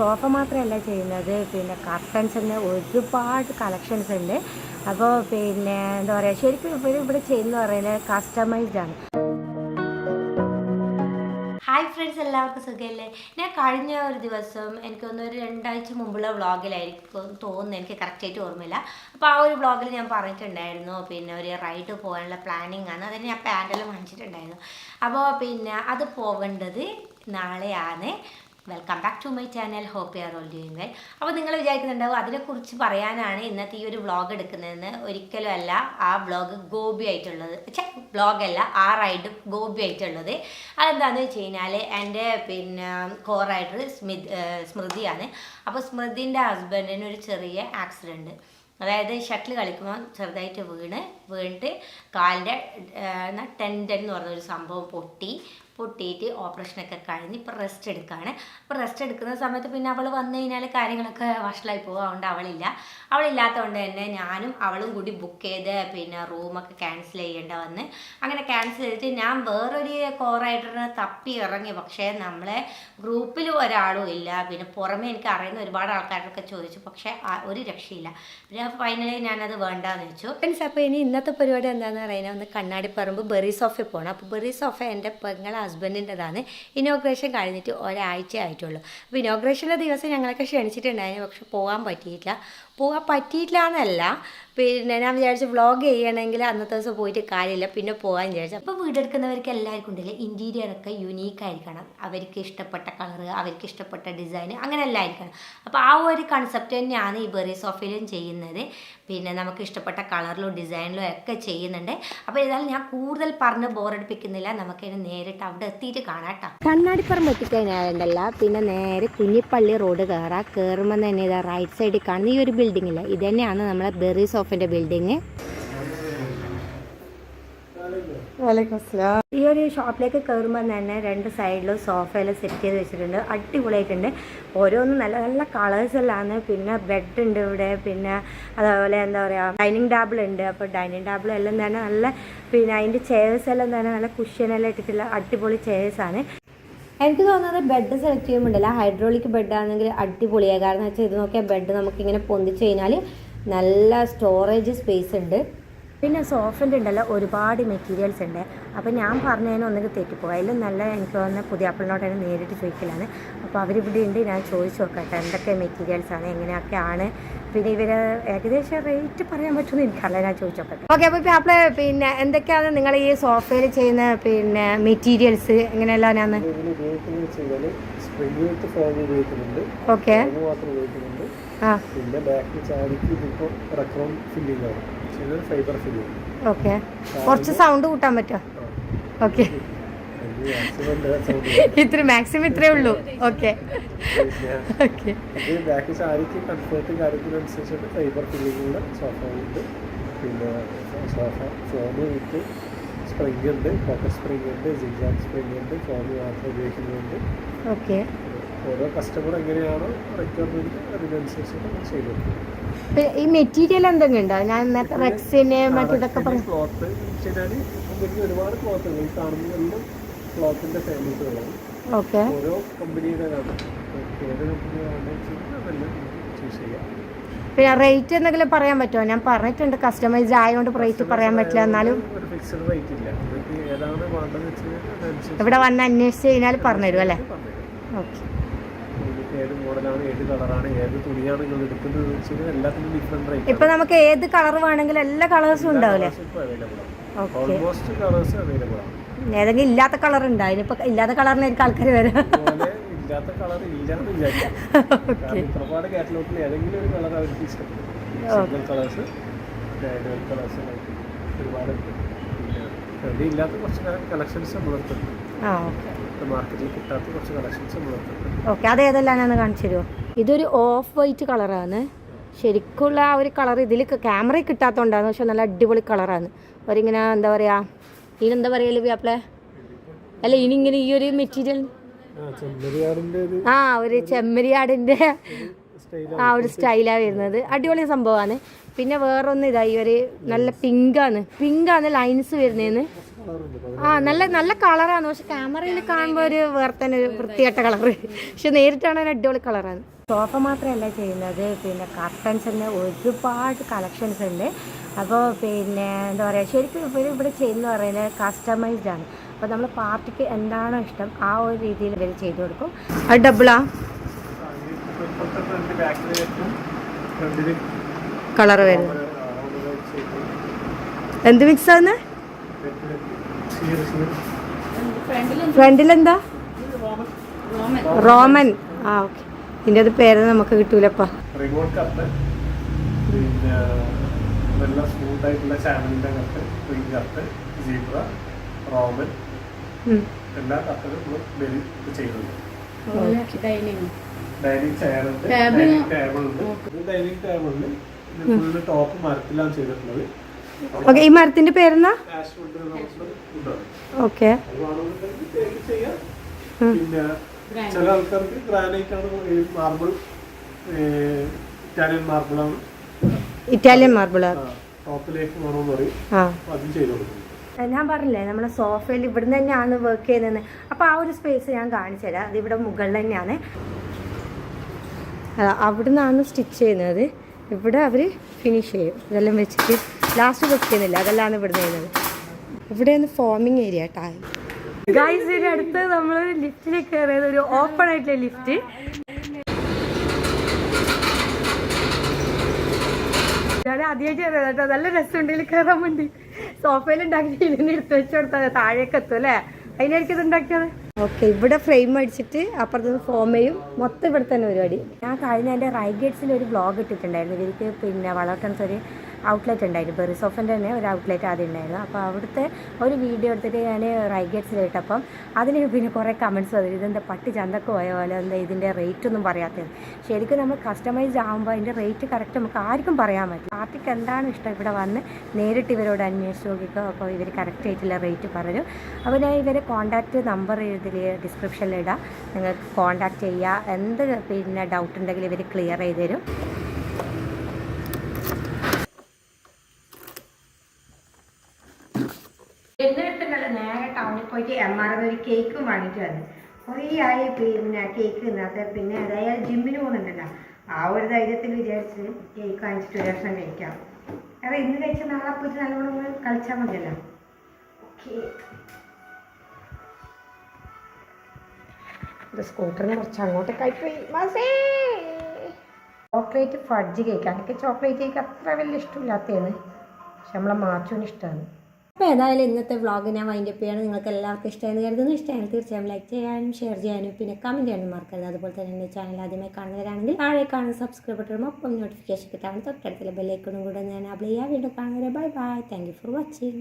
Sofa മാത്രമല്ല ചെയ്യുന്നത്. പിന്നെ കർട്ടൻസിന് ഒരുപാട് കളക്ഷൻസ് ഉണ്ട്. അപ്പോൾ പിന്നെ എന്താ പറയുക ശരിക്കും ഇവർ ഇവിടെ ചെയ്യുന്ന പറയുന്നത് കസ്റ്റമൈസ്ഡ് ആണ്. ഹായ് ഫ്രണ്ട്സ് എല്ലാവർക്കും സുഖമല്ലേ ഞാൻ കഴിഞ്ഞ ഒരു ദിവസം എനിക്ക് തോന്നുന്നു ഒരു രണ്ടാഴ്ച മുമ്പുള്ള വ്ളോഗിലായിരിക്കും തോന്നുന്നു. എനിക്ക് കറക്റ്റായിട്ട് ഓർമ്മയില്ല. അപ്പോൾ ആ ഒരു വ്ളോഗിൽ ഞാൻ പറഞ്ഞിട്ടുണ്ടായിരുന്നു. പിന്നെ ഒരു റൈഡ് പോകാനുള്ള പ്ലാനിങ് ആണ്. അതിന് ഞാൻ പാന്റെല്ലാം വാങ്ങിച്ചിട്ടുണ്ടായിരുന്നു. അപ്പോൾ പിന്നെ അത് പോകേണ്ടത് നാളെയാണ്. Welcome back to my channel hope you are all doing well അപ്പോൾ നിങ്ങൾ വിചാരിക്കുന്നുണ്ടാവും അതിനെക്കുറിച്ച് പറയാനാണ് ഇന്നത്തെ ഈ ഒരു വ്ളോഗ് എടുക്കുന്നതെന്ന്. ഒരിക്കലും അല്ല ആ വ്ളോഗ് ഗോപി ആയിട്ടുള്ളത് ഛെ വ്ളോഗല്ല ആ റൈഡ് ഗോപി ആയിട്ടുള്ളത്. അതെന്താണെന്ന് വെച്ച് കഴിഞ്ഞാൽ എന്റെ പിന്നെ കോ റൈഡർ സ്മിത് സ്മൃതിയാണ്. അപ്പോൾ സ്മൃതിന്റെ ഹസ്ബൻഡിന് ഒരു ചെറിയ ആക്സിഡന്റ് അതായത് ഷട്ടിൽ കളിക്കുമ്പോൾ ചെറുതായിട്ട് വീണ് വീണിട്ട് കാലിന്റെ ടെൻഡൻ എന്ന് പറഞ്ഞൊരു സംഭവം പൊട്ടി. പൊട്ടിയിട്ട് ഓപ്പറേഷനൊക്കെ കഴിഞ്ഞ് ഇപ്പോൾ റെസ്റ്റ് എടുക്കുകയാണ് അപ്പോൾ റെസ്റ്റ് എടുക്കുന്ന സമയത്ത് പിന്നെ അവൾ വന്നു കഴിഞ്ഞാൽ കാര്യങ്ങളൊക്കെ വഷളായി പോകും. അതുകൊണ്ട് അവളില്ല. അവളില്ലാത്തതുകൊണ്ട് തന്നെ ഞാനും അവളും കൂടി ബുക്ക് ചെയ്ത് പിന്നെ റൂമൊക്കെ ക്യാൻസൽ ചെയ്യേണ്ട വന്ന് അങ്ങനെ ക്യാൻസൽ ചെയ്തിട്ട് ഞാൻ വേറൊരു കോറൈഡറിനെ തപ്പി ഇറങ്ങി. പക്ഷേ നമ്മളെ ഗ്രൂപ്പിൽ ഒരാളും ഇല്ല. പിന്നെ പുറമേ എനിക്ക് അറിയുന്ന ഒരുപാട് ആൾക്കാരൊക്കെ ചോദിച്ചു. പക്ഷേ ഒരു രക്ഷയില്ല. പിന്നെ ഫൈനലി ഞാനത് വേണ്ടാന്ന് വെച്ചു. ഫ്രണ്ട്സ് അപ്പോൾ ഇനി ഇന്നത്തെ പരിപാടി എന്താണെന്ന് പറയുന്നത്? ഒന്ന് കണ്ണാടിപ്പറമ്പ് ബെറി സോഫയിൽ പോകണം അപ്പോൾ ബെറി സോഫ എന്റെ പെങ്ങളെ ഹസ്ബൻഡിന്റെതാണ് ഇനോഗ്രേഷൻ കഴിഞ്ഞിട്ട് ഒരാഴ്ച ആയിട്ടുള്ളൂ. അപ്പോൾ ഇനോഗ്രേഷന്റെ ദിവസം ഞങ്ങളൊക്കെ ക്ഷണിച്ചിട്ടുണ്ടായിരുന്നു. പക്ഷെ പോകാൻ പറ്റിയിട്ടില്ല. പോകാൻ പറ്റിയിട്ടില്ല എന്നല്ല. പിന്നെ ഞാൻ വിചാരിച്ചു വ്ളോഗ് ചെയ്യണമെങ്കിൽ അന്നത്തെ ദിവസം പോയിട്ട് കാര്യമില്ല. പിന്നെ പോകാൻ വിചാരിച്ചു. അപ്പോൾ വീടെടുക്കുന്നവർക്ക് എല്ലാവർക്കും ഉണ്ടല്ലേ? ഇന്റീരിയറൊക്കെ യുണീക്ക് ആയിരിക്കണം. അവർക്ക് ഇഷ്ടപ്പെട്ട കളർ അവർക്ക് ഇഷ്ടപ്പെട്ട ഡിസൈൻ അങ്ങനെ എല്ലാം ആയിരിക്കണം. അപ്പോൾ ആ ഒരു കൺസെപ്റ്റ് തന്നെയാണ് ഈ ബെറി സോഫയിലും ചെയ്യുന്നത്. പിന്നെ നമുക്ക് ഇഷ്ടപ്പെട്ട കളറിലും ഡിസൈനിലും ഒക്കെ ചെയ്യുന്നുണ്ട്. അപ്പോൾ ഏതായാലും ഞാൻ കൂടുതൽ പറഞ്ഞ് ബോറടിപ്പിക്കുന്നില്ല നമുക്കിനി നേരിട്ട് അവിടെ എത്തിയിട്ട് കാണാം കേട്ടോ. കണ്ണാടിപ്പുറം എത്തിക്കഴിഞ്ഞാലുണ്ടല്ല പിന്നെ നേരെ കുഞ്ഞിപ്പള്ളി റോഡ് കയറാം കയറുമ്പോൾ തന്നെ ഇതാ റൈറ്റ് സൈഡിൽ കാണുന്ന ഈ ഒരു ബിൽഡിംഗ് ഇല്ല? ഇത് തന്നെയാണ് നമ്മളെ ബെറി സോഫിന്റെ ബിൽഡിങ്. ഈ ഒരു ഷോപ്പിലേക്ക് കയറുമ്പോൾ തന്നെ രണ്ട് സൈഡിലും സോഫയെല്ലാം സെറ്റ് ചെയ്ത് വെച്ചിട്ടുണ്ട്. അടിപൊളിയായിട്ടുണ്ട്. ഓരോന്നും നല്ല നല്ല കളേഴ്സ് എല്ലാം പിന്നെ ബെഡ് ഉണ്ട് ഇവിടെ. പിന്നെ അതേപോലെ എന്താ പറയുക ഡൈനിങ് ടേബിൾ ഉണ്ട്. അപ്പോൾ ഡൈനിങ് ടേബിൾ എല്ലാം തന്നെ നല്ല പിന്നെ അതിന്റെ ചെയർസ് എല്ലാം തന്നെ നല്ല കുഷ്യനെല്ലാം ഇട്ടിട്ടുള്ള അടിപൊളി ചെയർസാണ് എനിക്ക് തോന്നുന്നത് ബെഡ് സെലക്ട് ചെയ്യുമ്പോണ്ടല്ല. ഹൈഡ്രോളിക് ബെഡ് ആണെങ്കിൽ അടിപൊളിയാണ് കാരണം വെച്ചാൽ ഇത് നോക്കിയാൽ ബെഡ് നമുക്കിങ്ങനെ പൊന്തിച്ച് കഴിഞ്ഞാൽ നല്ല സ്റ്റോറേജ് സ്പേസ് ഉണ്ട്. പിന്നെ സോഫന്റെ ഉണ്ടല്ലോ ഒരുപാട് മെറ്റീരിയൽസ് ഉണ്ട്. അപ്പോൾ ഞാൻ പറഞ്ഞതിന് ഒന്നെങ്കിൽ തെറ്റിപ്പോകും അതിലും നല്ല എനിക്ക് വന്ന പുതിയ അപ്പിളിനോട് തന്നെ നേരിട്ട് ചോദിക്കലാണ്. അപ്പോൾ അവരിവിടെ ഉണ്ട് ഞാൻ ചോദിച്ചു നോക്കട്ടെ എന്തൊക്കെ മെറ്റീരിയൽസ് ആണ് എങ്ങനെയൊക്കെയാണ് പിന്നെ ഇവർ ഏകദേശം റേറ്റ് പറയാൻ പറ്റുമെന്ന് എനിക്കറിയില്ല ഞാൻ ചോദിച്ചു നോക്കട്ടെ. ഓക്കെ അപ്പോൾ ഇപ്പോൾ അപ്പോൾ പിന്നെ എന്തൊക്കെയാണ് നിങ്ങൾ ഈ സോഫയിൽ ചെയ്യുന്ന പിന്നെ മെറ്റീരിയൽസ് എങ്ങനെയെല്ലാം ഞാൻ ഓക്കെ പിന്നെ ബാക്കിൽ ചാടിക്ക് ഇതിപ്പോ റെക്രോൺ ഫില്ലിംഗ് ആണ്. ചിലത് ഫൈബർ ഫില്ലിംഗ് ഓക്കെ കുറച്ച് സൗണ്ട് കൂട്ടാൻ പറ്റുമോ ഓക്കെ ഇത്ര മാക്സിമം ഇത്രേ ഉള്ളൂ. ഓക്കെ ഓക്കെ ചാരിക്ക് കംഫർട്ട് കാര്യത്തിനനുസരിച്ചിട്ട് ഫൈബർ ഫില്ലിങ്ങുള്ള സോഫ ഉണ്ട്. പിന്നെ സോഫ ഫോമ് വിത്ത് സ്പ്രിംഗ് ഉണ്ട്. പോക്കറ്റ് സ്പ്രിംഗ് ഉണ്ട്. സിഗ്സാഗ് സ്പ്രിംഗ് ഉണ്ട്. ഫോമ് മാത്രം ഉപയോഗിക്കുന്നുണ്ട് ഓക്കെ ഓരോ കസ്റ്റമർ എങ്ങനെയാണോ റിക്വയർമെന്റ് അതിനനുസരിച്ച് നമ്മൾ ചെയ്തു ഈ മെറ്റീരിയൽ എന്തെങ്കിലും ഉണ്ടോ? ഞാൻ നേരത്തെ റെക്സിന് മറ്റേതൊക്കെ പറഞ്ഞു ക്ലോത്ത് വെച്ചാൽ കമ്പനിക്ക് ഒരുപാട് ക്ലോത്തുകൾ ഈ കാണുന്നതെല്ലാം ക്ലോത്തിന്റെ ഫാമിലികളാണ് ഓക്കെ. ഓരോ കമ്പനിയുടെ ഏത് കമ്പനിയാണെന്ന് വെച്ചാൽ അതെല്ലാം ചൂസ് ചെയ്യാം. പിന്നെ റേറ്റ് എന്തെങ്കിലും പറയാൻ പറ്റുമോ? ഞാൻ പറഞ്ഞിട്ടുണ്ട് കസ്റ്റമൈസ്ഡ് ആയതുകൊണ്ട് റേറ്റ് പറയാൻ പറ്റില്ല എന്നാലും. ഇവിടെ വന്ന് അന്വേഷിച്ച് കഴിഞ്ഞാൽ പറഞ്ഞുതരും അല്ലേ. ഓക്കെ. ഏത് മോഡലാണ് ഏത് കളറാണ് ഏത് തുണിയാണ് നിങ്ങൾ എടുക്കുന്നത് എന്ന് വെച്ച് കഴിഞ്ഞാൽ എല്ലാത്തിനും ഡിഫറെന്റ് റേറ്റ് ഇപ്പൊ നമുക്ക് ഏത് കളർ വേണമെങ്കിലും എല്ലാ കളേഴ്സും ഉണ്ടാവില്ലേ? ഓൾമോസ്റ്റ് കളേഴ്സ് അവൈലബിൾ ആണ്. ഏതെങ്കിലും ഇല്ലാത്ത കളർ ഉണ്ട്? ഇപ്പൊ ഇല്ലാത്ത കളറിനായിരിക്കും ആൾക്കാർ വരാം. ഇല്ലാത്ത കളർ ഇല്ലാന്ന് വിചാരിക്കാം ഇത്രപാട് കാറ്റലോഗിൽ ഏതെങ്കിലും ഒരു കളർ അവർക്ക് ഇഷ്ടപ്പെടും. സിംഗിൾ കളേഴ്സ് ഡയഡൽ കളേഴ്സ് ഒരുപാട്. പിന്നെ ഇല്ലാത്ത കുറച്ച് കളക്ഷൻസ് നമ്മളെടുത്തുണ്ട്. ആ ഓക്കെ മാർക്കറ്റിൽ കിട്ടാത്ത കുറച്ച് കളക്ഷൻസ് ഓക്കെ അത് ഏതെല്ലാം കാണിച്ചു തരുമോ? ഇതൊരു ഓഫ് വൈറ്റ് കളറാണ് ശരിക്കുള്ള ആ ഒരു കളർ ഇതിൽ ക്യാമറയിൽ കിട്ടാത്തതുകൊണ്ടാണ് പക്ഷെ നല്ല അടിപൊളി കളറാണ് അവരിങ്ങനെ എന്താ പറയുക ഇതിനെന്താ പറയൽ വ്യാപ്ലെ അല്ല ഇനി ഇങ്ങനെ ഈ ഒരു മെറ്റീരിയൽ ആ ഒരു ആ ഒരു ചെമ്മരിയാടിന്റെ ആ ഒരു സ്റ്റൈലാണ് വരുന്നത്. അടിപൊളി സംഭവമാണ്. പിന്നെ വേറൊന്ന് ഇതാ ഈ ഒരു നല്ല പിങ്കാണ് പിങ്കാണ് ലൈൻസ് വരുന്നതെന്ന് ആ നല്ല നല്ല കളറാണ്. പക്ഷെ ക്യാമറയിൽ കാണുമ്പോൾ ഒരു വേറെ തന്നെ ഒരു വൃത്തികെട്ട കളറ്. പക്ഷെ നേരിട്ടാണ് അടിപൊളി കളറാണ്. സോഫ മാത്രമല്ല ചെയ്യുന്നത്. പിന്നെ കർട്ടൻസ് തന്നെ ഒരുപാട് കളക്ഷൻസ് ഉണ്ട്. അപ്പോൾ പിന്നെ എന്താ പറയുക ശരിക്കും ഇവർ ഇവിടെ ചെയ്യുന്ന പറയുന്നത് കസ്റ്റമൈസ്ഡ് ആണ്. അപ്പോൾ നമ്മൾ പാർട്ടിക്ക് എന്താണോ ഇഷ്ടം ആ ഒരു രീതിയിൽ ഇവർ ചെയ്തു കൊടുക്കും. അത് ഡബിളാ കളർ വരുന്നത്. എന്ത് മിക്സ് ആണ് ഫ്രണ്ടിലെന്താ? റോമൻ. ആ ഓക്കെ. ഇതിന്റെ അത് പേര് നമുക്ക് കിട്ടൂലപ്പാ. റിമോട്ട് കത്ത് പിന്നെ നല്ല സ്മൂത്ത് ആയിട്ടുള്ള ചാനലിന്റെ കത്ത് റിംഗ് കത്ത് സീബ്ര റോമൻ ഉം. എല്ലാ കത്തുകളും നമ്മൾ ഡെലി ചെയ്യുന്നുണ്ട്. ഡൈനിങ്. ഡൈനിങ് ചെയർ ഉണ്ട് ഡൈനിങ് ടേബിൾ ഉണ്ട്. ഡൈനിങ് ടേബിളിൽ ഫുള്ള് ടോപ്പ് മരത്തിലാണ് ചെയ്തിട്ടുള്ളത്. ഓക്കെ ഈ മരത്തിന്റെ പേരെന്നാ? ഓക്കെ ചില ആൾക്കാർക്ക് ഗ്രാനൈറ്റ് ആണ് മാർബിൾ ഇറ്റാലിയൻ മാർബിളാണ് ഇറ്റാലിയൻ മാർബിൾ ഞാൻ പറഞ്ഞില്ലേ നമ്മളെ സോഫയിൽ ഇവിടുന്ന് തന്നെയാണ് വർക്ക് ചെയ്യുന്നത് അപ്പോൾ ആ ഒരു സ്പേസ് ഞാൻ കാണിച്ചു തരാം. അത് ഇവിടെ മുകളിൽ തന്നെയാണ്. അവിടുന്നാണ് അവിടെ സ്റ്റിച്ച് ചെയ്യുന്നത്. ഇവിടെ അവർ ഫിനിഷ് ചെയ്യും. ഇതെല്ലാം വെച്ചിട്ട് ലാസ്റ്റ് വെക്കുന്നില്ല അതെല്ലാം ഇവിടെ ചെയ്യുന്നത് ഇവിടെയാണ് ഫോമിങ് ഏരിയ കേട്ടോ ഗൈസ് ഇതിന്റെ അടുത്ത് നമ്മൾ ലിഫ്റ്റിൽ കയറിയത് ഒരു ഓപ്പൺ ആയിട്ടുള്ള ലിഫ്റ്റ് ഞാൻ ആദ്യമായിട്ട് കയറിയത് കേട്ടോ. നല്ല രസമുണ്ട് ഇതിൽ കയറാൻ വേണ്ടി. സോഫയിൽ ഉണ്ടാക്കി ഇതിന് എടുത്ത് വെച്ച് കൊടുത്താൽ താഴേക്ക് എത്തും അല്ലേ? അതിനായിരിക്കും ഇത് ഉണ്ടാക്കിയത്. ഓക്കെ ഇവിടെ ഫ്രെയിം അടിച്ചിട്ട് അപ്പുറത്ത് ഫോമയും ചെയ്യും. മൊത്തം ഇവിടെ തന്നെ പരിപാടി. ഞാൻ കഴിഞ്ഞ എന്റെ റൈറ്റ് ഗേറ്റ്സിൽ ഒരു ബ്ലോഗ് ഇട്ടിട്ടുണ്ടായിരുന്നു. ഇവർക്ക് പിന്നെ വളർട്ടൻസ് ഒരു ഔട്ട്ലെറ്റ് ഉണ്ടായിരുന്നു. ബെറി സോഫന്റെ തന്നെ ഒരു ഔട്ട്ലെറ്റ് ആദ്യം ഉണ്ടായിരുന്നു. അപ്പോൾ അവിടുത്തെ ഒരു വീഡിയോ എടുത്തിട്ട് ഞാൻ ഇട്ടപ്പം അതിന് പിന്നെ കുറേ കമന്റ്സ് വന്നു. ഇതെന്താ പട്ടി ചന്തക്ക് പോയ പോലെ? എന്താ ഇതിന്റെ റേറ്റ് ഒന്നും പറയാത്തത്? ശരിക്കും നമ്മൾ കസ്റ്റമൈസ് ആകുമ്പോൾ അതിന്റെ റേറ്റ് കറക്റ്റ് നമുക്ക് ആർക്കും പറയാൻ പറ്റും പാർട്ടിക്ക് എന്താണ് ഇഷ്ടം? ഇവിടെ വന്ന് നേരിട്ട് ഇവരോട് അന്വേഷിച്ച് നോക്കിക്കോ. അപ്പോൾ ഇവർ കറക്റ്റ് ആയിട്ടുള്ള റേറ്റ് പറഞ്ഞു. അപ്പോൾ ഞാൻ ഇവരെ കോൺടാക്റ്റ് നമ്പർ ഇതിൽ ഡിസ്ക്രിപ്ഷനിൽ ഇടാം. നിങ്ങൾക്ക് കോൺടാക്റ്റ് ചെയ്യുക എന്ത് പിന്നെ ഡൗട്ട് ഉണ്ടെങ്കിൽ ഇവർ ക്ലിയർ ചെയ്ത് തരും. പോയിട്ട് എം ആർ ഒരു കേക്കും വാങ്ങിയിട്ട് വന്നു. കുറേ ആയി പിന്നെ കേക്ക് തിന്നാത്ത പിന്നെ അതായത് ജിമ്മിന് പോകുന്നുണ്ടല്ലോ. ആ ഒരു ധൈര്യത്തിൽ വിചാരിച്ച് കേക്ക് വാങ്ങിച്ചിട്ട് ഒരു വർഷം കഴിക്കാം. കാരണം ഇന്ന് കഴിച്ച നാളെ പോയിട്ട് ഒന്ന് കളിച്ചാൽ മതിയല്ലോ. ഓക്കെ. സ്കൂട്ടറിന് കുറച്ച് അങ്ങോട്ടേക്കായി പോയി ചോക്ലേറ്റ് ഫഡ്ജ് കേക്ക് എനിക്ക് ചോക്ലേറ്റ് കേക്ക് അത്ര വലിയ ഇഷ്ടമില്ലാത്തതാണ്. പക്ഷെ നമ്മളെ മാച്ചുവിന് ഇഷ്ടമാണ് അപ്പോൾ ഏതായാലും ഇന്നത്തെ വ്ളോഗ് ഞാൻ വൈൻഡ് അപ്പ് നിങ്ങൾക്ക് എല്ലാവർക്കും ഇഷ്ടമായെന്ന് കരുതുന്നു. ഇഷ്ടമായി തീർച്ചയായും ലൈക്ക് ചെയ്യാനും ഷെയർ ചെയ്യാനും പിന്നെ കമന്റ് ചെയ്യാനും മറക്കരുത്. അതുപോലെ തന്നെ എന്റെ ചാനൽ ആദ്യമായി കാണുന്നവരാണെങ്കിൽ ആളെ കാണുന്ന സബ്സ്ക്രൈബ് ബട്ടണും ഒപ്പം നോട്ടിഫിക്കേഷൻ കിട്ടാൻ തൊട്ടടുത്തുള്ള ബെല്ലൈക്കണും കൂടെ ഞാൻ അപ്ലൈ ചെയ്യാം. വീണ്ടും കാണുന്നവരെ bye bye thank for watching